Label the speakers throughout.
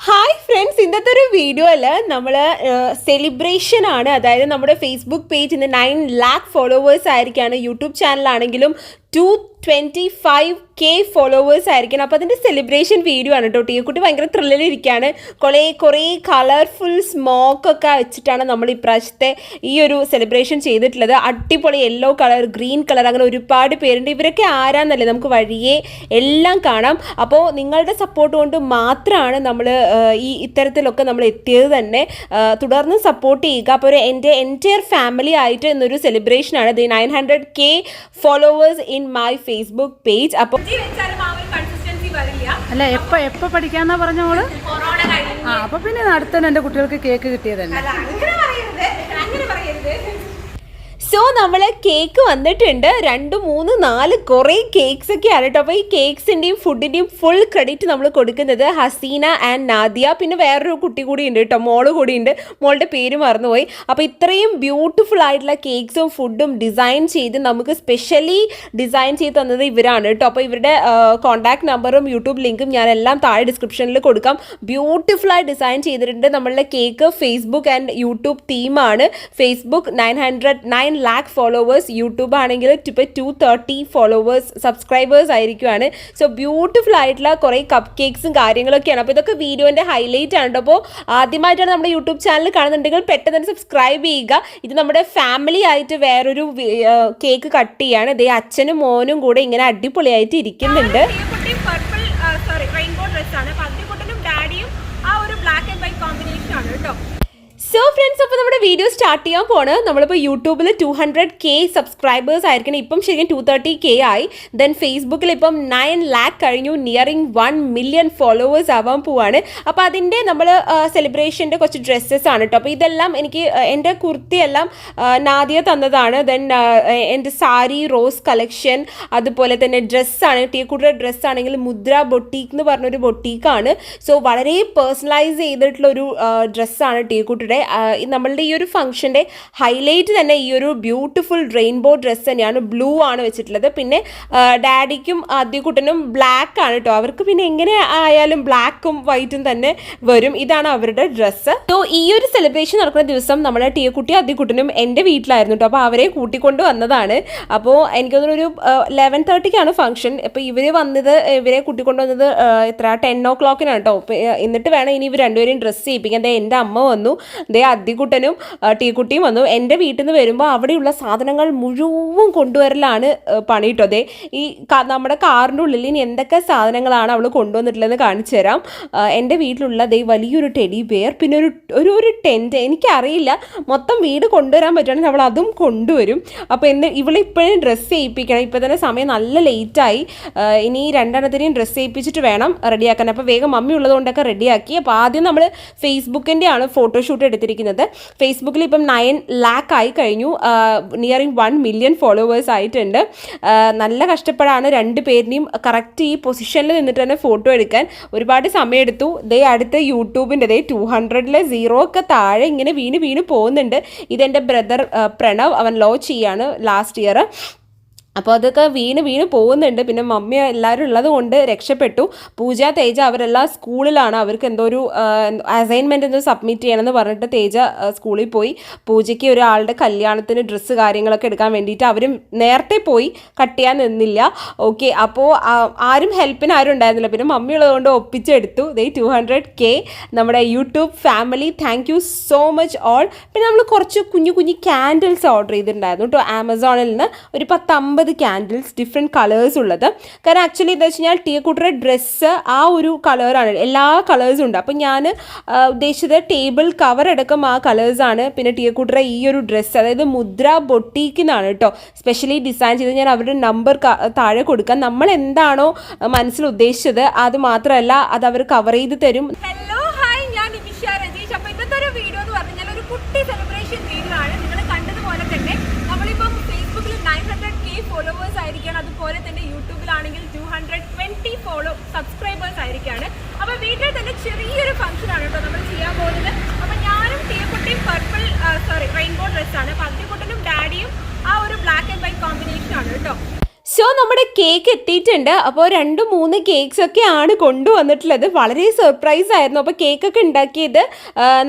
Speaker 1: Hi friends ഇന്നത്തെ ഒരു വീഡിയോയിൽ നമ്മൾ സെലിബ്രേഷൻ ആണ്. അതായത് നമ്മുടെ ഫേസ്ബുക്ക് പേജ് ഇന്ന് നയൻ ലാക്ക് ഫോളോവേഴ്സ് ആയിരിക്കാണ് YouTube ചാനലാണെങ്കിലും two twenty five K followers ആയിരിക്കണം. അപ്പോൾ അതിന്റെ സെലിബ്രേഷൻ വീഡിയോ ആണ് കേട്ടോ. ടീക്കുട്ടി ഭയങ്കര ത്രില്ലിലിരിക്കുകയാണ് കുറേ കുറേ കളർഫുൾ സ്മോക്കൊക്കെ വെച്ചിട്ടാണ് നമ്മൾ ഇപ്രാവശ്യത്തെ ഈ ഒരു സെലിബ്രേഷൻ ചെയ്തിട്ടുള്ളത്. അടിപൊളി യെല്ലോ കളർ ഗ്രീൻ കളർ അങ്ങനെ ഒരുപാട് പേരുണ്ട്. ഇവരൊക്കെ ആരാന്നല്ലേ നമുക്ക് വഴിയെ എല്ലാം കാണാം. അപ്പോൾ നിങ്ങളുടെ സപ്പോർട്ട് കൊണ്ട് മാത്രമാണ് നമ്മൾ ഈ ഇത്തരത്തിലൊക്കെ നമ്മൾ എത്തിയത് തന്നെ. തുടർന്ന് സപ്പോർട്ട് ചെയ്യുക. അപ്പോൾ ഒരു എന്റെ എന്റയർ ഫാമിലി ആയിട്ട് ഇന്നൊരു സെലിബ്രേഷനാണ് the nine hundred K followers in my Facebook page അപ്പോൾ
Speaker 2: അല്ല എപ്പോ എപ്പോ പഠിക്കാന്നാ പറഞ്ഞോൾ ആ അപ്പൊ പിന്നെ അടുത്തന്നെ എന്റെ കുട്ടികൾക്ക് കേക്ക് കിട്ടിയതല്ലേ? തന്നെ
Speaker 1: സോ നമ്മൾ കേക്ക് വന്നിട്ടുണ്ട്. രണ്ട് മൂന്ന് നാല് കുറേ കേക്ക്സ് ഒക്കെ ആണ് കേട്ടോ. അപ്പോൾ ഈ കേക്ക്സിന്റെയും ഫുഡിന്റെയും ഫുൾ ക്രെഡിറ്റ് നമ്മൾ കൊടുക്കുന്നത് ഹസീന ആൻഡ് നാദിയ. പിന്നെ വേറൊരു കുട്ടി കൂടി ഉണ്ട് കേട്ടോ. മോൾ കൂടി ഉണ്ട്. മോളുടെ പേര് മറന്നുപോയി. അപ്പോൾ ഇത്രയും ബ്യൂട്ടിഫുൾ ആയിട്ടുള്ള കേക്ക്സും ഫുഡും ഡിസൈൻ ചെയ്ത് നമുക്ക് സ്പെഷ്യലി ഡിസൈൻ ചെയ്ത് തന്നത് ഇവരാണ് കേട്ടോ. അപ്പോൾ ഇവരുടെ കോൺടാക്ട് നമ്പറും യൂട്യൂബ് ലിങ്കും ഞാൻ എല്ലാം താഴെ ഡിസ്ക്രിപ്ഷനിൽ കൊടുക്കാം. ബ്യൂട്ടിഫുൾ ആയി ഡിസൈൻ ചെയ്തിട്ടുണ്ട്. നമ്മളുടെ cake Facebook and YouTube തീമാണ് Facebook nine hundred nine lakh followers YouTube ആണെങ്കിൽ ഇപ്പോൾ ടു തേർട്ടി ഫോളോവേഴ്സ് സബ്സ്ക്രൈബേഴ്സ് ആയിരിക്കുവാണ്. സോ ബ്യൂട്ടിഫുൾ ആയിട്ടുള്ള കുറേ കപ്പ് കേക്ക്സും കാര്യങ്ങളൊക്കെയാണ്. അപ്പോൾ ഇതൊക്കെ വീഡിയോന്റെ ഹൈലൈറ്റ് ആണ് അപ്പോൾ ആദ്യമായിട്ടാണ് നമ്മുടെ യൂട്യൂബ് ചാനൽ കാണുന്നുണ്ടെങ്കിൽ പെട്ടെന്ന് തന്നെ സബ്സ്ക്രൈബ് ചെയ്യുക. ഇത് നമ്മുടെ ഫാമിലി ആയിട്ട് വേറൊരു കേക്ക് കട്ട് ചെയ്യാണ്. ഇതേ അച്ഛനും മോനും കൂടെ ഇങ്ങനെ അടിപൊളിയായിട്ട് ഇരിക്കുന്നുണ്ട്.
Speaker 3: സോറി റെയിൻബോ ഡ്രസ് ആണ് അപ്പൊ അതിക്കുട്ടനും ഡാഡിയും ആ ഒരു ബ്ലാക്ക് ആൻഡ് വൈറ്റ് കോമ്പിനേഷൻ ആണ് കേട്ടോ
Speaker 1: സോ ഫ്രണ്ട്സ് അപ്പോൾ നമ്മുടെ വീഡിയോ സ്റ്റാർട്ട് ചെയ്യാൻ പോണ്. നമ്മളിപ്പോൾ യൂട്യൂബിൽ ടു ഹൺഡ്രഡ് കെ സബ്സ്ക്രൈബേഴ്സ് ആയിരിക്കണം. ഇപ്പം ശരിക്കും ടു തേർട്ടി കെ ആയി. ദെൻ ഫേസ്ബുക്കിൽ ഇപ്പം നയൻ ലാക്ക് കഴിഞ്ഞു. നിയറിങ് വൺ മില്യൺ ഫോളോവേഴ്സ് ആവാൻ പോവാണ്. അപ്പോൾ അതിന്റെ നമ്മൾ സെലിബ്രേഷന്റെ കുറച്ച് ഡ്രസ്സസ് ആണ് കേട്ടോ അപ്പോൾ ഇതെല്ലാം എനിക്ക് എന്റെ കുർത്തിയെല്ലാം നാദിയ തന്നതാണ്. ദെൻ എന്റെ സാരി റോസ് കളക്ഷൻ അതുപോലെ തന്നെ ഡ്രസ്സാണ് ടീക്കുട്ടിയുടെ ഡ്രസ്സാണെങ്കിൽ മുദ്ര ബൊട്ടീക്ക് എന്ന് പറഞ്ഞൊരു ബൊട്ടീക്കാണ് സോ വളരെ പേഴ്സണലൈസ് ചെയ്തിട്ടുള്ളൊരു ഡ്രസ്സാണ് ടീക്കുട്ടിയുടെ നമ്മളുടെ ഈ ഒരു ഫംഗ്ഷന്റെ ഹൈലൈറ്റ് തന്നെ ഈ ഒരു ബ്യൂട്ടിഫുൾ റെയിൻബോ ഡ്രസ്സ് തന്നെയാണ്. ബ്ലൂ ആണ് വെച്ചിട്ടുള്ളത്. പിന്നെ ഡാഡിക്കും ആദ്യക്കുട്ടനും ബ്ലാക്ക് ആണ് കേട്ടോ അവർക്ക് പിന്നെ എങ്ങനെ ആയാലും ബ്ലാക്കും വൈറ്റും തന്നെ വരും. ഇതാണ് അവരുടെ ഡ്രസ്സ് സോ ഈ ഒരു സെലിബ്രേഷൻ നടക്കുന്ന ദിവസം നമ്മുടെ ടീക്കുട്ടി ആദ്യക്കുട്ടനും എന്റെ വീട്ടിലായിരുന്നു കേട്ടോ അപ്പോൾ അവരെ കൂട്ടിക്കൊണ്ട് വന്നതാണ്. അപ്പോൾ എനിക്ക് തോന്നുന്നു ഒരു ലെവൻ തേർട്ടിക്കാണ് ഫംഗ്ഷൻ അപ്പോൾ ഇവർ വന്നത് ഇവരെ കൂട്ടിക്കൊണ്ട് വന്നത് എത്ര ടെൻ ഓ ക്ലോക്കിനാണ് കേട്ടോ എന്നിട്ട് വേണം ഇനി ഇവർ രണ്ടുപേരെയും ഡ്രസ്സ് ചെയ്യിപ്പിക്കാൻ. എന്റെ അമ്മ വന്നു. ദേ അദ്ദിക്കുട്ടനും ടീക്കുട്ടിയും വന്നു. എന്റെ വീട്ടിൽ നിന്ന് വരുമ്പോൾ അവിടെയുള്ള സാധനങ്ങൾ മുഴുവൻ കൊണ്ടുവരലാണ് പണി ദേ ഈ നമ്മുടെ കാറിന്റെ ഉള്ളിൽ ഇനി എന്തൊക്കെ സാധനങ്ങളാണ് അവൾ കൊണ്ടുവന്നിട്ടുള്ളതെന്ന് കാണിച്ചു തരാം. എന്റെ വീട്ടിലുള്ള ദേ വലിയൊരു ടെഡി ബെയർ പിന്നെ ഒരു ഒരു ഒരു ടെന്റ്. എനിക്കറിയില്ല. മൊത്തം വീട് കൊണ്ടുവരാൻ പറ്റുകയാണെങ്കിൽ അവൾ അതും കൊണ്ടുവരും. അപ്പോൾ എന്ന് ഇവളിപ്പോഴും ഡ്രസ്സ് ചെയ്യിപ്പിക്കണം. ഇപ്പോൾ തന്നെ സമയം നല്ല ലേറ്റായി. ഇനി രണ്ടെണ്ണത്തിനെയും ഡ്രസ്സ് ചെയ്യിപ്പിച്ചിട്ട് വേണം റെഡിയാക്കാൻ. അപ്പോൾ വേഗം മമ്മി ഉള്ളതുകൊണ്ടൊക്കെ റെഡിയാക്കി. അപ്പോൾ ആദ്യം നമ്മൾ ഫേസ്ബുക്കിന്റെ ആണ് ഫോട്ടോഷൂട്ട് എടുത്തിരിക്കുന്നത് ഫേസ്ബുക്കിൽ ഇപ്പം നയൻ ലാക്ക് ആയി കഴിഞ്ഞു. നിയറിങ് വൺ മില്യൺ ഫോളോവേഴ്സ് ആയിട്ടുണ്ട്. നല്ല കഷ്ടപ്പാടാണ് രണ്ട് പേരിനെയും കറക്റ്റ് ഈ പൊസിഷനിൽ നിന്നിട്ട് തന്നെ ഫോട്ടോ എടുക്കാൻ. ഒരുപാട് സമയമെടുത്തു. ദേ അടുത്ത യൂട്യൂബിന്റെ ദേ ടു ഹൺഡ്രഡിലെ സീറോ ഒക്കെ താഴെ ഇങ്ങനെ വീണ് വീണ് പോകുന്നുണ്ട്. ഇതെന്റെ ബ്രദർ പ്രണവ്. അവൻ ലോ ചെയ്യാണ് ലാസ്റ്റ് ഇയർ അപ്പോൾ അതൊക്കെ വീണ് വീണ് പോകുന്നുണ്ട്. പിന്നെ മമ്മി എല്ലാവരും ഉള്ളത് കൊണ്ട് രക്ഷപ്പെട്ടു. പൂജ തേജ അവരെല്ലാം സ്കൂളിലാണ്. അവർക്ക് എന്തോ ഒരു അസൈൻമെന്റ് എന്തോ സബ്മിറ്റ് ചെയ്യണമെന്ന് പറഞ്ഞിട്ട് തേജ സ്കൂളിൽ പോയി. പൂജയ്ക്ക് ഒരാളുടെ കല്യാണത്തിന് ഡ്രസ്സ് കാര്യങ്ങളൊക്കെ എടുക്കാൻ വേണ്ടിയിട്ട് അവരും നേരത്തെ പോയി. കട്ട് ചെയ്യാൻ നിന്നില്ല. ഓക്കെ അപ്പോൾ ആരും ഹെൽപ്പിന് ആരും ഉണ്ടായിരുന്നില്ല. പിന്നെ മമ്മി ഉള്ളതുകൊണ്ട് ഒപ്പിച്ചെടുത്തു. ദേ ടു ഹൺഡ്രഡ് കെ നമ്മുടെ YouTube family thank you so much all പിന്നെ നമ്മൾ കുറച്ച് കുഞ്ഞു കുഞ്ഞു ക്യാൻഡിൽസ് ഓർഡർ ചെയ്തിട്ടുണ്ടായിരുന്നു കേട്ടോ. ആമസോണിൽ നിന്ന് ഒരു പത്തമ്പത് ക്യാൻഡിൽസ് ഡിഫറെന്റ് കളേഴ്സ് ഉള്ളത്. കാരണം ആക്ച്വലി എന്താ വെച്ച് കഴിഞ്ഞാൽ ടീക്കൂട്ടറെ ഡ്രസ്സ് ആ ഒരു കളറാണ് എല്ലാ കളേഴ്സും ഉണ്ട്. അപ്പം ഞാൻ ഉദ്ദേശിച്ചത് ടേബിൾ കവർ അടക്കം ആ കളേഴ്സാണ് പിന്നെ ടീക്കൂട്ടറെ ഈ ഒരു ഡ്രസ്സ് അതായത് മുദ്ര ബൊട്ടീക്കിന്നാണ് കേട്ടോ സ്പെഷ്യലി ഡിസൈൻ ചെയ്ത് ഞാൻ അവരുടെ നമ്പർ താഴെ കൊടുക്കാം. നമ്മൾ എന്താണോ മനസ്സിൽ ഉദ്ദേശിച്ചത് അത് മാത്രമല്ല അത് അവർ കവർ ചെയ്ത് തരും.
Speaker 3: ഹലോ ഹായ് ഞാൻ നിമിഷ രജീഷ് അപ്പൊ ഇന്നത്തെ ഒരു വീഡിയോ എന്ന് പറഞ്ഞാൽ ഒരു കുട്ടി സെലിബ്രേഷൻ വീഡിയോ ആണ് നിങ്ങൾ കണ്ടതുപോലെ തന്നെ നമ്മളിപ്പം ഫേസ്ബുക്കിൽ നയൻ ഹൺഡ്രഡ് കെ ഫോളോവേഴ്സ് ആയിരിക്കണം അതുപോലെ തന്നെ യൂട്യൂബിലാണെങ്കിൽ two hundred twenty follow subscribers ആയിരിക്കാണ്. അപ്പൊ വീട്ടിൽ തന്നെ ചെറിയൊരു ഫംഗ്ഷൻ ആണ് കേട്ടോ നമ്മൾ ചെയ്യാൻ പോകുന്നത്. അപ്പൊ ഞാനും തീയക്കുട്ടിയും പർപ്പിൾ സോറി റെയിൻബോ ഡ്രസ്സാണ് ആണ്. അപ്പൊ അതിക്കുട്ടനും ഡാഡിയും ആ ഒരു ബ്ലാക്ക് ആൻഡ് വൈറ്റ് കോമ്പിനേഷൻ ആണ് കേട്ടോ
Speaker 1: സോ നമ്മുടെ കേക്ക് എത്തിയിട്ടുണ്ട്. അപ്പോൾ രണ്ട് മൂന്ന് കേക്ക്സ് ഒക്കെ ആണ് കൊണ്ടുവന്നിട്ടുള്ളത്. വളരെ സർപ്രൈസ് ആയിരുന്നു. അപ്പോൾ കേക്കൊക്കെ ഉണ്ടാക്കിയത്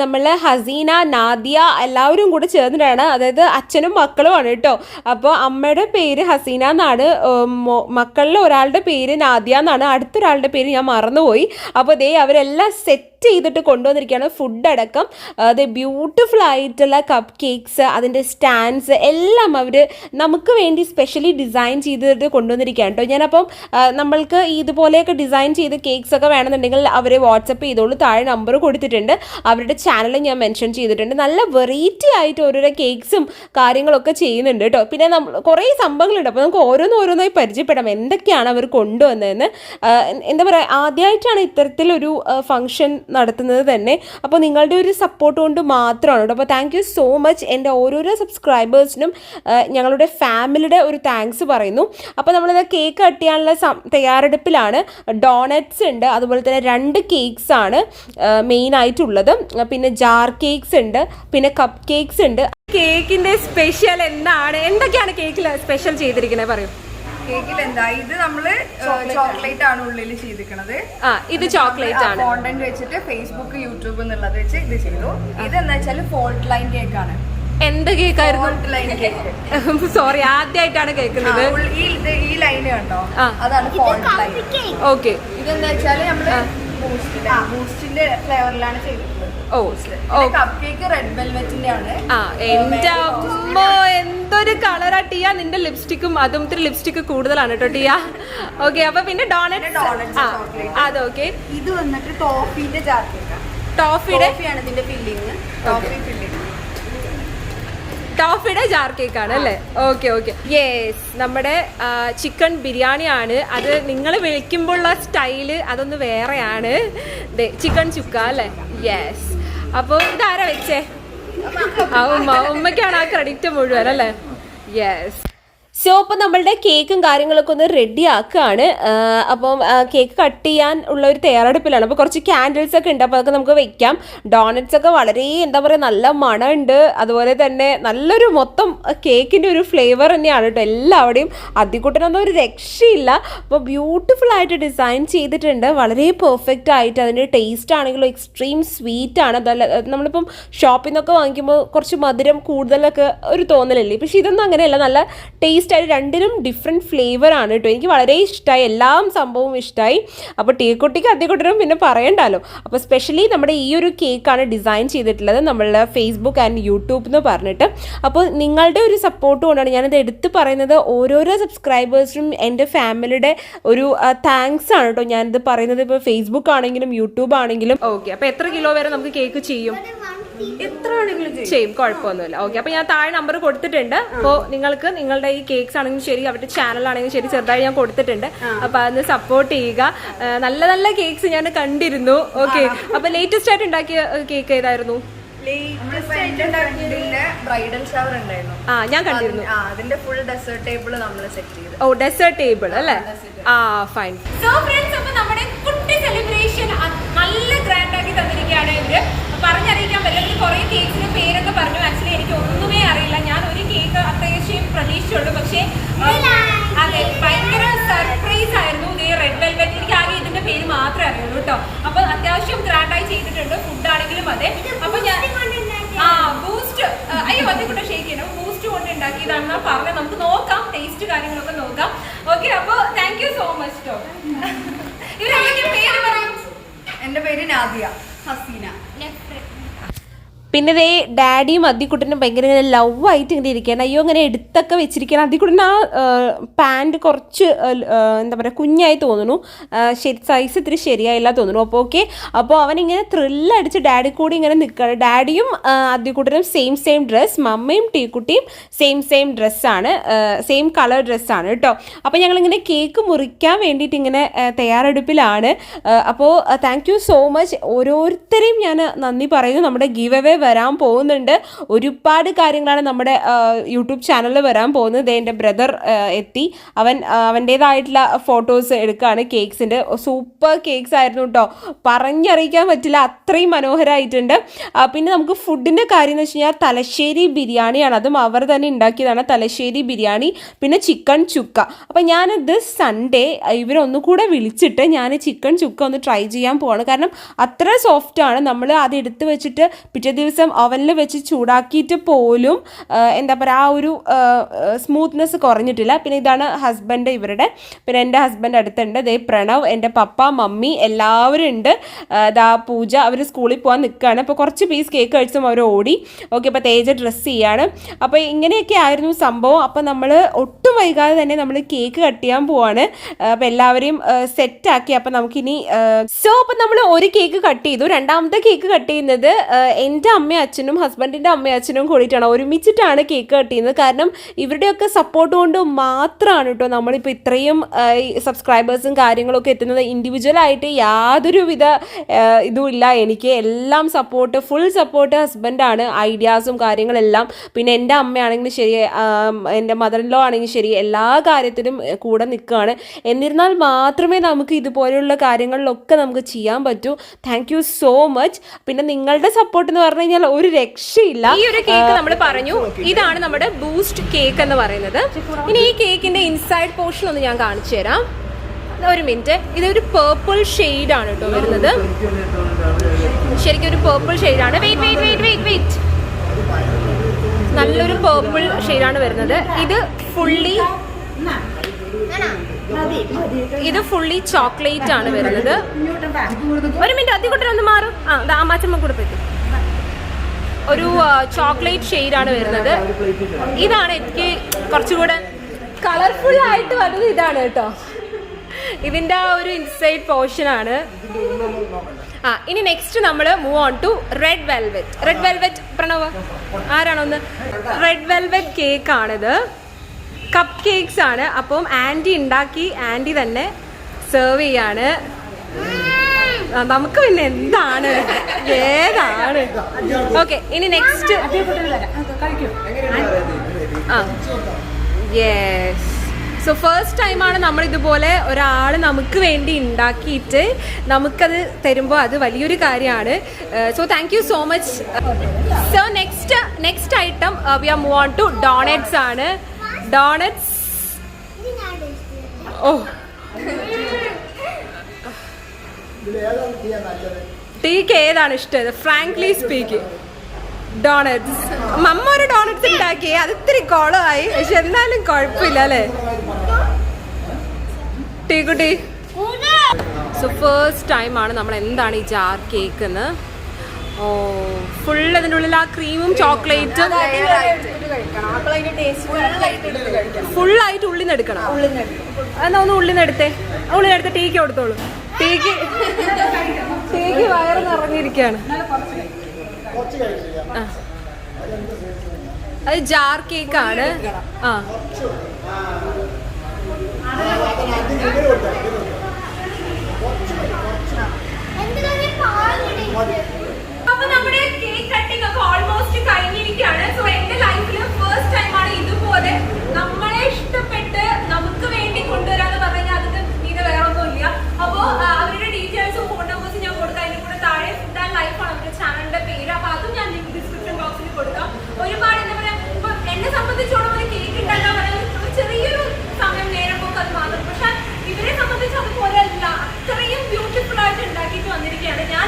Speaker 1: നമ്മൾ ഹസീന നാദിയ എല്ലാവരും കൂടെ ചേർന്നിട്ടാണ്. അതായത് അച്ഛനും മക്കളുമാണ് കേട്ടോ. അപ്പോൾ അമ്മയുടെ പേര് ഹസീന എന്നാണ്. മക്കളിൽ ഒരാളുടെ പേര് നാദിയ എന്നാണ്. അടുത്തൊരാളുടെ പേര് ഞാൻ മറന്നുപോയി. അപ്പോൾ ദേ അവരെല്ലാം സെറ്റ് ചെയ്തിട്ട് കൊണ്ടുവന്നിരിക്കുകയാണ്. ഫുഡ് അടക്കം അത് ബ്യൂട്ടിഫുൾ ആയിട്ടുള്ള കപ്പ് കേക്ക്സ് അതിന്റെ സ്റ്റാൻഡ്സ് എല്ലാം അവർ നമുക്ക് വേണ്ടി സ്പെഷ്യലി ഡിസൈൻ ചെയ്തിട്ട് കൊണ്ടുവന്നിരിക്കുകയാണ് കേട്ടോ. ഞാനപ്പം നമ്മൾക്ക് ഇതുപോലെയൊക്കെ ഡിസൈൻ ചെയ്ത് കേക്ക്സ് ഒക്കെ വേണമെന്നുണ്ടെങ്കിൽ അവരെ വാട്സപ്പ് ചെയ്തോളൂ. താഴെ നമ്പർ കൊടുത്തിട്ടുണ്ട്. അവരുടെ ചാനൽ ഞാൻ മെൻഷൻ ചെയ്തിട്ടുണ്ട്. നല്ല വെറൈറ്റി ആയിട്ട് ഓരോരോ കേക്ക്സും കാര്യങ്ങളൊക്കെ ചെയ്യുന്നുണ്ട് കേട്ടോ. പിന്നെ നമ്മൾ കുറേ സംഭവങ്ങളുണ്ട്. അപ്പോൾ നമുക്ക് ഓരോന്ന് ഓരോന്നായി പരിചയപ്പെടാം. എന്തൊക്കെയാണ് അവർ കൊണ്ടുവന്നതെന്ന്. എന്താ പറയുക ആദ്യമായിട്ടാണ് ഇത്തരത്തിലൊരു ഫംഗ്ഷൻ നടത്തുന്നത് തന്നെ. അപ്പോൾ നിങ്ങളുടെ ഒരു സപ്പോർട്ട് കൊണ്ട് മാത്രമാണ് കേട്ടോ. അപ്പോൾ താങ്ക് യു സോ മച്ച് എന്റെ ഓരോരോ സബ്സ്ക്രൈബേഴ്സിനും ഞങ്ങളുടെ ഫാമിലിയുടെ ഒരു താങ്ക്സ് പറയുന്നു. അപ്പോൾ നമ്മളിത് കേക്ക് കട്ട് ചെയ്യാനുള്ള തയ്യാറെടുപ്പിലാണ്. ഡോണറ്റ്സ് ഉണ്ട് അതുപോലെ തന്നെ രണ്ട് കേക്ക്സ് ആണ് മെയിൻ ആയിട്ടുള്ളത്. പിന്നെ ജാർ കേക്ക്സ് ഉണ്ട് പിന്നെ കപ്പ് കേക്ക്സ് ഉണ്ട്. കേക്കിന്റെ സ്പെഷ്യൽ എന്താണ്? എന്തൊക്കെയാണ് കേക്കിൽ സ്പെഷ്യൽ ചെയ്തിരിക്കുന്നത് പറയൂ.
Speaker 4: കേക്കിൽ എന്താ? ഇത് നമ്മൾ ചോക്ലേറ്റ് ആണ്. ഉള്ളിൽ ചെയ്തിരിക്കണത്.
Speaker 1: ആ ഇത് ചോക്ലേറ്റ് ആണ്.
Speaker 4: കോണ്ടന്റ് വെച്ചിട്ട് ഫേസ്ബുക്ക് യൂട്യൂബ് എന്നുള്ളത് വെച്ച് ഇത് ചെയ്തു. ഇത് എന്താ വെച്ചാൽ ഫോൾട്ട് ലൈൻ കേക്ക് ആണ്.
Speaker 1: എന്ത് കേക്കായിരുന്നു?
Speaker 4: Fault line cake.
Speaker 1: സോറി ആദ്യമായിട്ടാണ് കേൾക്കുന്നത്.
Speaker 4: ഈ ലൈൻ കണ്ടോ? അതാണ്
Speaker 1: ഓക്കെ
Speaker 4: ഇതെന്താ വെച്ചാൽ നമ്മൾ ബൂസ്റ്റിന്റെ ബൂസ്റ്റിന്റെ ഫ്ലേവറിലാണ് ചെയ്തിട്ടുള്ളത്.
Speaker 1: ഓ
Speaker 4: കപ്പ് കേക്ക് റെഡ് വെൽവെറ്റിന്റെ ആണ്
Speaker 1: ആ എന്റെ അമ്മ എന്തൊരു കളറാ ടിയ. നിന്റെ ലിപ്സ്റ്റിക്കും അതും ഇത്തിരി ലിപ്സ്റ്റിക് കൂടുതലാണ് കേട്ടോ ടിയ. ഓക്കെ അപ്പൊ പിന്നെ ഡോണറ്റ് ആ. അതൊക്കെ
Speaker 4: ഇത് വന്നിട്ട് ടോഫിന്റെ
Speaker 1: ടോഫിയുടെ
Speaker 4: ടോഫിയാണ് ഇതിന്റെ ഫില്ലിങ് ടോഫി ഫില്ലിങ്
Speaker 1: ടോഫിയുടെ ജാർ കേക്ക് ആണ് അല്ലേ? Okay okay. യെസ് നമ്മുടെ ചിക്കൻ ബിരിയാണി ആണ് അത് നിങ്ങൾ വിളിക്കുമ്പോഴുള്ള സ്റ്റൈൽ അതൊന്ന് വേറെയാണ്. ചിക്കൻ ചുക്ക അല്ലേ? യെസ് അപ്പോൾ ഇതാരാ വെച്ചേ? ആ ഉമ്മ ഉമ്മയ്ക്കാണ് ആ ക്രെഡിറ്റ് മുഴുവൻ അല്ലേ? യെസ് സോ അപ്പോൾ നമ്മളുടെ കേക്കും കാര്യങ്ങളൊക്കെ ഒന്ന് റെഡി ആക്കുകയാണ്. അപ്പം കേക്ക് കട്ട് ചെയ്യാൻ ഉള്ള ഒരു തയ്യാറെടുപ്പിലാണ്. അപ്പോൾ കുറച്ച് ക്യാൻഡിൽസ് ഒക്കെ ഉണ്ട്. അപ്പോൾ അതൊക്കെ നമുക്ക് വെക്കാം. ഡോണറ്റ്സ് ഒക്കെ വളരെ എന്താ പറയുക നല്ല മണമുണ്ട്. അതുപോലെ തന്നെ നല്ലൊരു മൊത്തം കേക്കിന്റെ ഒരു ഫ്ലേവർ തന്നെയാണ് കേട്ടോ എല്ലാവിടെയും അതിക്കൂട്ടനൊന്നും ഒരു രക്ഷയില്ല. അപ്പോൾ ബ്യൂട്ടിഫുൾ ആയിട്ട് ഡിസൈൻ ചെയ്തിട്ടുണ്ട്. വളരെ പെർഫെക്റ്റ് ആയിട്ട് അതിന്റെ ടേസ്റ്റ് ആണെങ്കിലും എക്സ്ട്രീം സ്വീറ്റ് ആണ്. അതല്ല അത് നമ്മളിപ്പം ഷോപ്പിൽ നിന്നൊക്കെ വാങ്ങിക്കുമ്പോൾ കുറച്ച് മധുരം കൂടുതലൊക്കെ ഒരു തോന്നലല്ലേ? പക്ഷേ ഇതൊന്നും അങ്ങനെയല്ല. നല്ല ടേസ്റ്റ് ആയിട്ട് രണ്ടിനും ഡിഫറെന്റ് ആണ് കേട്ടോ എനിക്ക് വളരെ ഇഷ്ടമായി എല്ലാം സംഭവവും ഇഷ്ടമായി അപ്പോൾ ടീക്കുട്ടിക്ക് അധികം പിന്നെ പറയണ്ടല്ലോ. അപ്പോൾ സ്പെഷ്യലി നമ്മുടെ ഈ ഒരു കേക്കാണ് ഡിസൈൻ ചെയ്തിട്ടുള്ളത് നമ്മളുടെ ഫേസ്ബുക്ക് ആൻഡ് യൂട്യൂബ് എന്ന് പറഞ്ഞിട്ട്. അപ്പോൾ നിങ്ങളുടെ ഒരു സപ്പോർട്ട് കൊണ്ടാണ് ഞാനത് എടുത്ത് പറയുന്നത്. ഓരോരോ സബ്സ്ക്രൈബേഴ്സിനും എന്റെ ഫാമിലിയുടെ ഒരു താങ്ക്സ് ആണ് കേട്ടോ ഞാനിത് പറയുന്നത്. ഇപ്പോൾ ഫേസ്ബുക്ക് ആണെങ്കിലും യൂട്യൂബ് ആണെങ്കിലും. ഓക്കെ അപ്പോൾ എത്ര കിലോ വരെ നമുക്ക് കേക്ക് ചെയ്യും?
Speaker 4: ചെയ്യും.
Speaker 1: ചെയ്യും കുഴപ്പമൊന്നുമില്ല. ഓക്കെ അപ്പൊ ഞാൻ താഴെ നമ്പർ കൊടുത്തിട്ടുണ്ട്. അപ്പോൾ നിങ്ങൾക്ക് നിങ്ങളുടെ ഈ കേക്ക്സ് ആണെങ്കിലും ശരി അവരുടെ ചാനൽ ആണെങ്കിലും ശരി ചെറുതായി ഞാൻ കൊടുത്തിട്ടുണ്ട്. അപ്പൊ അതൊന്ന് സപ്പോർട്ട് ചെയ്യുക. നല്ല നല്ല കേക്ക്സ് ഞാൻ കണ്ടിരുന്നു. ഓക്കെ അപ്പൊ ലേറ്റസ്റ്റ് ആയിട്ട് ഉണ്ടാക്കിയ കേക്ക് ഏതായിരുന്നു? ആ ഞാൻ കണ്ടിരുന്നു.
Speaker 4: ആ അതിന്റെ ഫുൾ ഡെസേർട്ട് ടേബിൾ നമ്മൾ സെറ്റ് ചെയ്തു.
Speaker 1: ഓ ഡെസേർട്ട് ടേബിൾ അല്ലേ? ആ ഫൈൻ
Speaker 3: സോ ഫ്രണ്ട്സ് അപ്പൊ നമ്മുടെ കുട്ടി സെലിബ്രേഷൻ നല്ല ഗ്രാൻഡ് ആക്കി തന്നിരിക്കുകയാണ് ഇവർ പറഞ്ഞറിയിക്കാൻ പറ്റില്ല എനിക്ക് കുറേ കേക്കിന് പേരൊക്കെ പറഞ്ഞു. ആക്ച്വലി എനിക്ക് ഒന്നുമേ അറിയില്ല. ഞാൻ ഒരു കേക്ക് അത്യാവശ്യം പ്രതീക്ഷിച്ചുള്ളൂ. പക്ഷേ അതെ ഭയങ്കര സർപ്രൈസ് ആയിരുന്നു ഈ റെഡ് വെൽവെറ്റ് എനിക്ക് ആകെ ഇതിന്റെ പേര് മാത്രമേ അറിയുള്ളൂ കേട്ടോ. അപ്പൊ അത്യാവശ്യം ഗ്രാൻഡായി ചെയ്തിട്ടുണ്ട്. ഫുഡ് ആണെങ്കിലും അതെ. അപ്പൊ ഞാൻ ആ ബൂസ്റ്റ് അയ്യോ അതേ കൂടെ ഷേക്ക് ചെയ്യണം. ബൂസ്റ്റ് കൊണ്ട് ഉണ്ടാക്കിയതാണെന്നാ പറഞ്ഞത്. നമുക്ക് നോക്കാം. ടേസ്റ്റ് കാര്യങ്ങളൊക്കെ നോക്കാം. ഓക്കെ അപ്പൊ താങ്ക് യു സോ മച്ച് കേട്ടോ പേര് പറയും
Speaker 4: എന്റെ പേര് നാദിയ ഹസീന.
Speaker 1: പിന്നെ ഇതേ ഡാഡിയും അദ്ദിക്കുട്ടനും ഭയങ്കര ഇങ്ങനെ ലവ് ആയിട്ട് ഇങ്ങനെ ഇരിക്കുകയാണ്. അയ്യോ അങ്ങനെ എടുത്തൊക്കെ വെച്ചിരിക്കുകയാണ്. അദ്ദിക്കുട്ടൻ ആ പാന്റ് കുറച്ച് എന്താ പറയുക കുഞ്ഞായി തോന്നുന്നു. ശരി സൈസ് ഇത്തിരി ശരിയായില്ല തോന്നുന്നു. അപ്പോൾ ഓക്കെ അപ്പോൾ അവനിങ്ങനെ ത്രില്ലടിച്ച് ഡാഡി കൂടി ഇങ്ങനെ നിൽക്കുകയാണ് ഡാഡിയും അതിക്കുട്ടനും സെയിം സെയിം ഡ്രസ്സ് മമ്മയും ടീക്കുട്ടിയും സെയിം സെയിം ഡ്രസ്സാണ് സെയിം കളർ ഡ്രസ്സാണ് കേട്ടോ. അപ്പോൾ ഞങ്ങളിങ്ങനെ കേക്ക് മുറിക്കാൻ വേണ്ടിയിട്ട് ഇങ്ങനെ തയ്യാറെടുപ്പിലാണ്. അപ്പോൾ താങ്ക് സോ മച്ച് ഓരോരുത്തരെയും ഞാൻ നന്ദി പറയുന്നു. നമ്മുടെ ഗീവ് വരാൻ പോകുന്നുണ്ട്. ഒരുപാട് കാര്യങ്ങളാണ് നമ്മുടെ യൂട്യൂബ് ചാനലിൽ വരാൻ പോകുന്നത്. എന്റെ ബ്രദർ എത്തി. അവൻ അവന്റേതായിട്ടുള്ള ഫോട്ടോസ് എടുക്കുകയാണ് കേക്ക്സിന്റെ സൂപ്പർ കേക്ക്സ് ആയിരുന്നു കേട്ടോ പറഞ്ഞറിയിക്കാൻ പറ്റില്ല അത്രയും മനോഹരമായിട്ടുണ്ട് പിന്നെ നമുക്ക് ഫുഡിന്റെ കാര്യം എന്ന് വെച്ച് കഴിഞ്ഞാൽ തലശ്ശേരി ബിരിയാണിയാണ്. അതും അവർ തന്നെ ഉണ്ടാക്കിയതാണ് തലശ്ശേരി ബിരിയാണി പിന്നെ ചിക്കൻ ചുക്ക. അപ്പം ഞാനത് സൺഡേ ഇവരൊന്നുകൂടെ വിളിച്ചിട്ട് ഞാൻ ചിക്കൻ ചുക്ക ഒന്ന് ട്രൈ ചെയ്യാൻ പോവാണ്. കാരണം അത്ര സോഫ്റ്റാണ് നമ്മൾ അത് എടുത്ത് വെച്ചിട്ട് പിറ്റേ അവനിൽ വെച്ച് ചൂടാക്കിയിട്ട് പോലും എന്താ പറയുക ആ ഒരു സ്മൂത്ത്നെസ് കുറഞ്ഞിട്ടില്ല. പിന്നെ ഇതാണ് ഹസ്ബൻഡ് ഇവരുടെ. പിന്നെ എന്റെ ഹസ്ബൻഡ് അടുത്തുണ്ട്. ദേ പ്രണവ് എന്റെ പപ്പ മമ്മി എല്ലാവരും ഉണ്ട്. ദാ പൂജ അവർ സ്കൂളിൽ പോകാൻ നിൽക്കുകയാണ്. അപ്പോൾ കുറച്ച് പീസ് കേക്ക് കഴിച്ചും അവർ ഓടി. ഓക്കെ അപ്പോൾ തേജ ഡ്രസ്സ് ചെയ്യാണ്. അപ്പോൾ ഇങ്ങനെയൊക്കെ ആയിരുന്നു സംഭവം. അപ്പോൾ നമ്മൾ ഒട്ടും വൈകാതെ തന്നെ നമ്മൾ കേക്ക് കട്ട് ചെയ്യാൻ പോവാണ്. അപ്പോൾ എല്ലാവരെയും സെറ്റാക്കി അപ്പോൾ നമുക്കിനി സോ അപ്പോൾ നമ്മൾ ഒരു കേക്ക് കട്ട് ചെയ്തു. രണ്ടാമത്തെ കേക്ക് കട്ട് ചെയ്യുന്നത് എന്റെ അമ്മയും അച്ഛനും ഹസ്ബൻഡിന്റെ അമ്മയും അച്ഛനും കൂടിയിട്ടാണ് ഒരുമിച്ചിട്ടാണ് കേക്ക് കട്ട് ചെയ്യുന്നത് കാരണം ഇവരുടെയൊക്കെ സപ്പോർട്ട് കൊണ്ട് മാത്രമാണ് കേട്ടോ നമ്മളിപ്പോൾ ഇത്രയും സബ്സ്ക്രൈബേഴ്സും കാര്യങ്ങളൊക്കെ എത്തുന്നത്. ഇൻഡിവിജ്വലായിട്ട് യാതൊരുവിധ ഇതുമില്ല ഇതും എനിക്ക് എല്ലാം സപ്പോർട്ട് ഫുൾ സപ്പോർട്ട് ഹസ്ബൻഡാണ് ഐഡിയാസും കാര്യങ്ങളെല്ലാം. പിന്നെ എന്റെ അമ്മയാണെങ്കിലും ശരി എന്റെ മദർ ലോ ആണെങ്കിലും ശരി എല്ലാ കാര്യത്തിലും കൂടെ നിൽക്കുകയാണ്. എന്നിരുന്നാൽ മാത്രമേ നമുക്ക് ഇതുപോലെയുള്ള കാര്യങ്ങളിലൊക്കെ നമുക്ക് ചെയ്യാൻ പറ്റൂ. താങ്ക് സോ മച്ച് പിന്നെ നിങ്ങളുടെ സപ്പോർട്ട് എന്ന് പറഞ്ഞു കഴിഞ്ഞാൽ ഒരു രക്ഷയില്ല.
Speaker 3: ഈ ഒരു കേക്ക് നമ്മൾ പറഞ്ഞു ഇതാണ് നമ്മുടെ ബൂസ്റ്റ് കേക്ക് എന്ന് പറയുന്നത്. ഇനി ഈ കേക്കിന്റെ ഇൻസൈഡ് പോർഷൻ ഒന്ന് ഞാൻ കാണിച്ചു തരാം. ഒരു മിനിറ്റ് ഇതൊരു പേർപ്പിൾ ഷെയ്ഡ് ആണ് കേട്ടോ വരുന്നത്. ശരിക്കും ഒരു പേർപ്പിൾ ഷെയ്ഡാണ് wait wait wait wait wait നല്ലൊരു പേർപ്പിൾ ആണ് വരുന്നത്. ഇത് ഫുള്ളി ഇത് ഫുള്ളി ചോക്ലേറ്റ് ആണ് വരുന്നത്. ഒരു മിനിറ്റ് അതികൂട്ടൻ ഒന്ന് മാറും. ആ അമ്മാച്ചമ്മ കൂടെ പറ്റും ഒരു ചോക്ലേറ്റ് ഷെയ്ഡാണ് വരുന്നത്. ഇതാണ് എനിക്ക് കുറച്ചുകൂടെ കളർഫുൾ ആയിട്ട് വരുന്നത് ഇതാണ് കേട്ടോ. ഇതിന്റെ ആ ഒരു ഇൻസൈഡ് പോർഷൻ ആണ്. ആ ഇനി നെക്സ്റ്റ് നമ്മൾ move on to red velvet red velvet Pranav ആരാണോ ഒന്ന്? റെഡ് വെൽവെറ്റ് കേക്ക് ആണിത്. കപ്പ് കേക്ക്സ് ആണ്. അപ്പം ആന്റി ഉണ്ടാക്കി ആന്റി തന്നെ സെർവ് ചെയ്യാണ്. നമുക്ക് പിന്നെ എന്താണ്? ഏതാണ്? ഓക്കെ ഇനി നെക്സ്റ്റ് യെസ് സോ ഫസ്റ്റ് ടൈമാണ് നമ്മൾ ഇതുപോലെ ഒരാൾ നമുക്ക് വേണ്ടി ഉണ്ടാക്കിയിട്ട് നമുക്കത് തരുമ്പോൾ അത് വലിയൊരു കാര്യമാണ്. So thank you so much so next next item we are move on to donuts ആണ്. ഡോണറ്റ്സ് ഓ ടീക്ക് ഏതാണ് ഇഷ്ടം? ഫ്രാങ്ക്ലി സ്പീക്കിംഗ് ഡോണറ്റ്സ് മമ്മ ഒരു ഡോണറ്റ്സ് ഉണ്ടാക്കി അത് ഇത്തിരി കോളമായി പക്ഷെ എന്നാലും കുഴപ്പമില്ല അല്ലേ? ടീ കുട്ടി. സോ ടൈം ടൈമാണ് നമ്മൾ എന്താണ് ഈ ജാർ കേക്ക് എന്ന് ഓ ഫുൾ അതിന്റെ ഉള്ളിൽ ആ ക്രീമും ചോക്ലേറ്റും ഫുള്ളായിട്ട് ഉള്ളിൽ നിന്ന് എടുക്കണം. എന്നാ ഒന്ന് ഉള്ളിൽ നിന്ന് എടുത്തേ? ഉള്ളിൽ നിന്ന് എടുത്ത് ടീക്ക് കൊടുത്തോളൂ. ടീക്ക് ടീക്ക് വയറ് നിറഞ്ഞിരിക്കുകയാണ്. അത് ജാർ കേക്ക് ആണ് ആ. അപ്പൊ നമ്മുടെ കേക്ക് കട്ടിംഗ് ഒക്കെ ഓൾമോസ്റ്റ് കഴിഞ്ഞിരിക്കുകയാണ്. സോ എന്റെ ലൈഫിൽ ഫസ്റ്റ് ടൈമാണ് ഇതുപോലെ നമ്മളെ ഇഷ്ടപ്പെട്ട് നമുക്ക് വേണ്ടി കൊണ്ടുവരാന്ന് പറഞ്ഞാൽ അതിന് ഇത് വേറെ ഒന്നുമില്ല അപ്പോ ആ, അവരുടെ ഡീറ്റെയിൽസും ഫോൺ നമ്പേഴ്സും ഞാൻ കൊടുക്കാം അതിന്റെ കൂടെ താഴെ ഫുഡ് ആൻഡ് ലൈഫാണ് അവരുടെ ചാനലിന്റെ പേര് അപ്പൊ അതും ഞാൻ ലിങ്ക് ഡിസ്ക്രിപ്ഷൻ ബോക്സിൽ കൊടുക്കാം ഒരുപാട് എന്താ പറയാ ഇപ്പൊ എന്നെ സംബന്ധിച്ചോളം ഒരു കേക്ക് ഉണ്ടാക്കാൻ പറയാൻ ഒരു ചെറിയൊരു സമയം നേരം പോക്ക് അത് മാത്രം പക്ഷെ ഇവരെ സംബന്ധിച്ച് അതുപോലെ അല്ല അത്രയും ബ്യൂട്ടിഫുൾ ആയിട്ട് ഉണ്ടാക്കിയിട്ട് വന്നിരിക്കുകയാണ് ഞാൻ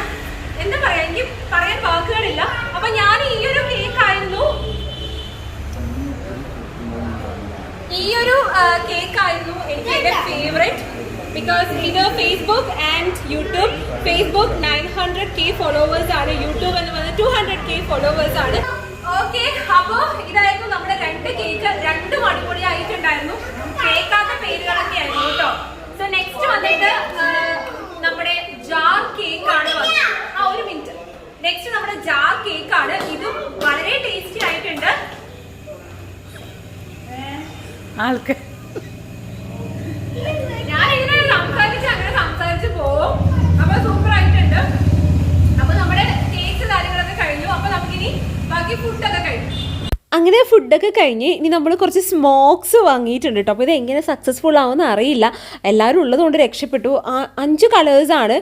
Speaker 3: എന്താ പറയാ എനിക്ക് പറയാൻ വാക്കുകളില്ല അപ്പൊ ഞാൻ ഈ ഒരു കേക്ക് ആയിരുന്നു ഈ ഒരു കേക്ക് ആയിരുന്നു എനിക്ക് എന്റെ ഫേവറേറ്റ് ബിക്കോസ് ഇത് Facebook and YouTube Facebook nine hundred K followers ആണ് യൂട്യൂബ് എന്ന് പറഞ്ഞാൽ ടു ഹൺഡ്രഡ് കെ ഫോളോവേഴ്സ് ആണ്. ഓക്കെ അപ്പോ ഇതായിരുന്നു നമ്മുടെ രണ്ട് കേക്ക് രണ്ട് അടിപൊളി ആയിട്ടുണ്ടായിരുന്നു കേൾക്കാത്ത പേരുകളൊക്കെ ആയിരുന്നു കേട്ടോ. സോ നെക്സ്റ്റ് വന്നിട്ട് നമ്മുടെ ജാർ കേക്ക് ആണ് ആ ഒരു മിനിറ്റ് നെക്സ്റ്റ് നമ്മുടെ ജാർ കേക്ക് ആണ്. ഇതും വളരെ ടേസ്റ്റി ആയിട്ടുണ്ട്.
Speaker 2: ആൾക്ക്
Speaker 3: ഞാൻ ഇങ്ങനെ സംസാരിച്ച് അങ്ങനെ സംസാരിച്ച് പോവും അപ്പൊ സൂപ്പർ ആയിട്ടുണ്ട് അപ്പൊ നമ്മുടെ കേക്ക് കാര്യങ്ങളൊക്കെ കഴിഞ്ഞു അപ്പൊ നമുക്കിനി
Speaker 1: അങ്ങനെ ഫുഡൊക്കെ കഴിഞ്ഞ് ഇനി നമ്മൾ കുറച്ച് സ്മോക്സ് വാങ്ങിയിട്ടുണ്ട് കേട്ടോ അപ്പോൾ ഇത് എങ്ങനെ സക്സസ്ഫുൾ ആവുമെന്ന് അറിയില്ല. എല്ലാവരും ഉള്ളതുകൊണ്ട് രക്ഷപ്പെട്ടു. അഞ്ച് കളേഴ്സാണ്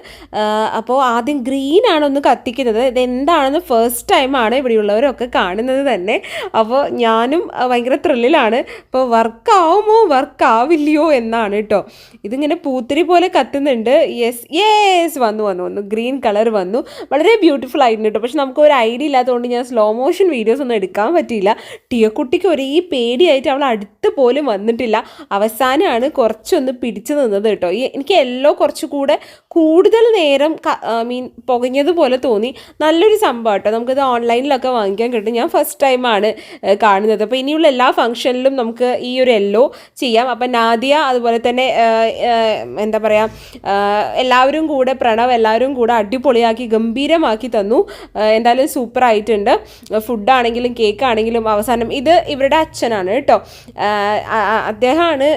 Speaker 1: അപ്പോൾ ആദ്യം ഗ്രീൻ ആണ് ഒന്ന് കത്തിക്കുന്നത്. ഇത് എന്താണെന്ന് ഫസ്റ്റ് ടൈമാണ് ഇവിടെയുള്ളവരൊക്കെ കാണുന്നത് തന്നെ. അപ്പോൾ ഞാനും ഭയങ്കര ത്രില്ലിലാണ് അപ്പോൾ വർക്ക് ആവുമോ? വർക്ക് ആവില്ലയോ എന്നാണ് കേട്ടോ ഇതിങ്ങനെ പൂത്തിരി പോലെ കത്തുന്നുണ്ട്. യെസ് യെസ് വന്നു വന്നു വന്നു. ഗ്രീൻ കളർ വന്നു. വളരെ ബ്യൂട്ടിഫുൾ ആയിരുന്നു കേട്ടോ പക്ഷെ നമുക്ക് ഒരു ഐഡിയ ഇല്ലാത്തതുകൊണ്ട് ഞാൻ സ്ലോ മോഷൻ വീഡിയോസ് ഒന്നും എടുക്കാൻ പറ്റിയില്ല. ടിയക്കുട്ടിക്ക് ഒരേ പേടിയായിട്ട് അവൾ അടുത്ത് പോലും വന്നിട്ടില്ല. അവസാനമാണ് കുറച്ചൊന്ന് പിടിച്ചു നിന്നത് കേട്ടോ. എനിക്ക് എല്ലോ കുറച്ചുകൂടെ കൂടുതൽ നേരം മീൻ പുകഞ്ഞതുപോലെ തോന്നി. നല്ലൊരു സംഭവം കേട്ടോ. നമുക്കിത് ഓൺലൈനിലൊക്കെ വാങ്ങിക്കാൻ കിട്ടും. ഞാൻ ഫസ്റ്റ് ടൈമാണ് കാണുന്നത്. അപ്പോൾ ഇനിയുള്ള എല്ലാ ഫംഗ്ഷനിലും നമുക്ക് ഈ ഒരു എല്ലോ ചെയ്യാം. അപ്പം നാദിയ അതുപോലെ തന്നെ എന്താ പറയുക എല്ലാവരും കൂടെ പ്രണവ് എല്ലാവരും കൂടെ അടിപൊളിയാക്കി ഗംഭീരമാക്കി തന്നു. എന്തായാലും സൂപ്പറായിട്ടുണ്ട് ഫുഡാണെങ്കിലും കേക്ക് ആണെങ്കിലും അവസാനം ഇത് ഇവരുടെ അച്ഛനാണ് കേട്ടോ. അദ്ദേഹമാണ്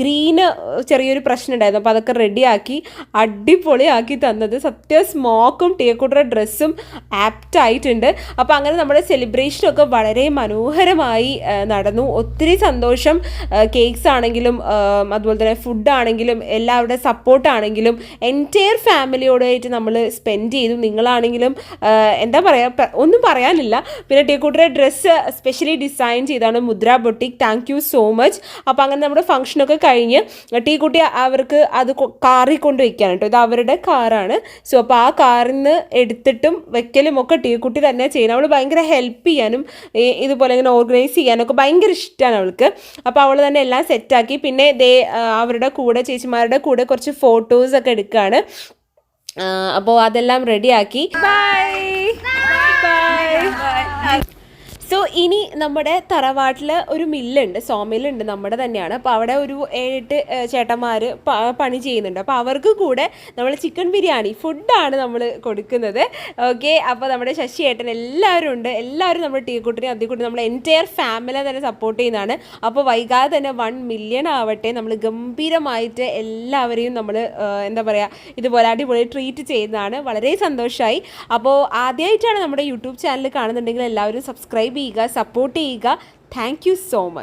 Speaker 1: ഗ്രീന് ചെറിയൊരു പ്രശ്നം ഉണ്ടായിരുന്നു അപ്പോൾ അതൊക്കെ റെഡിയാക്കി അടിപൊളിയാക്കി തന്നത്. സത്യം സ്മോക്കും ടീക്കൂട്ടറുടെ ഡ്രസ്സും ആപ്റ്റ് ആയിട്ടുണ്ട്. അപ്പോൾ അങ്ങനെ നമ്മുടെ സെലിബ്രേഷനൊക്കെ വളരെ മനോഹരമായി നടന്നു. ഒത്തിരി സന്തോഷം കേക്ക്സ് ആണെങ്കിലും അതുപോലെ തന്നെ ഫുഡ് ആണെങ്കിലും എല്ലാവരുടെ സപ്പോർട്ടാണെങ്കിലും എന്റയർ ഫാമിലിയോടായിട്ട് നമ്മൾ സ്പെൻഡ് ചെയ്തു. നിങ്ങളാണെങ്കിലും എന്താ പറയുക ഒന്നും പറയാനില്ല. പിന്നെ ടീക്കൂട്ടറെ ഡ്രസ്സ് സ്പെഷ്യലി ഡിസൈൻ ചെയ്താണ് Mudra boutique thank you so much അപ്പോൾ അങ്ങനെ നമ്മുടെ ഫംഗ്ഷനൊക്കെ കഴിഞ്ഞ് ടീ കുട്ടി അവർക്ക് അത് കാറിൽ കൊണ്ട് വെക്കാൻ കേട്ടോ. ഇത് അവരുടെ കാറാണ് സോ അപ്പോൾ ആ കാറിൽ നിന്ന് എടുത്തിട്ടും വെക്കലും ഒക്കെ ടീ കുട്ടി തന്നെ ചെയ്യണം അവൾ ഭയങ്കര ഹെൽപ്പ് ചെയ്യാനും ഇതുപോലെ ഇങ്ങനെ ഓർഗനൈസ് ചെയ്യാനൊക്കെ ഭയങ്കര ഇഷ്ടമാണ് അവൾക്ക്. അപ്പോൾ അവൾ തന്നെ എല്ലാം സെറ്റാക്കി പിന്നെ ദേ അവരുടെ കൂടെ ചേച്ചിമാരുടെ കൂടെ കുറച്ച് ഫോട്ടോസ് ഒക്കെ എടുക്കുകയാണ്. അപ്പോൾ അതെല്ലാം റെഡിയാക്കി ബൈ ബൈ സോ ഇനി നമ്മുടെ തറവാട്ടിൽ ഒരു മില്ലുണ്ട്. സോ മില്ലുണ്ട് നമ്മുടെ തന്നെയാണ്. അപ്പോൾ അവിടെ ഒരു ഏഴെട്ട് ചേട്ടന്മാർ പണി ചെയ്യുന്നുണ്ട്. അപ്പോൾ അവർക്ക് കൂടെ നമ്മൾ ചിക്കൻ ബിരിയാണി ഫുഡാണ് നമ്മൾ കൊടുക്കുന്നത്. ഓക്കെ? അപ്പോൾ നമ്മുടെ ശശി ഏട്ടൻ എല്ലാവരും ഉണ്ട്. എല്ലാവരും നമ്മുടെ ടീക്കുട്ടിനെ അതിക്കൂട്ടി നമ്മുടെ എന്റയർ ഫാമിലി തന്നെ സപ്പോർട്ട് ചെയ്യുന്നതാണ്. അപ്പോൾ വൈകാതെ തന്നെ വൺ മില്യൺ ആവട്ടെ നമ്മൾ ഗംഭീരമായിട്ട് എല്ലാവരെയും നമ്മൾ എന്താ പറയുക ഇതുപോലെ അടിപൊളി ട്രീറ്റ് ചെയ്യുന്നതാണ് വളരെ സന്തോഷമായി അപ്പോൾ ആദ്യമായിട്ടാണ് നമ്മുടെ യൂട്യൂബ് ചാനൽ കാണുന്നുണ്ടെങ്കിൽ എല്ലാവരും സബ്സ്ക്രൈബ് ചെയ്യുക സപ്പോർട്ട് ചെയ്യുക. Thank you so much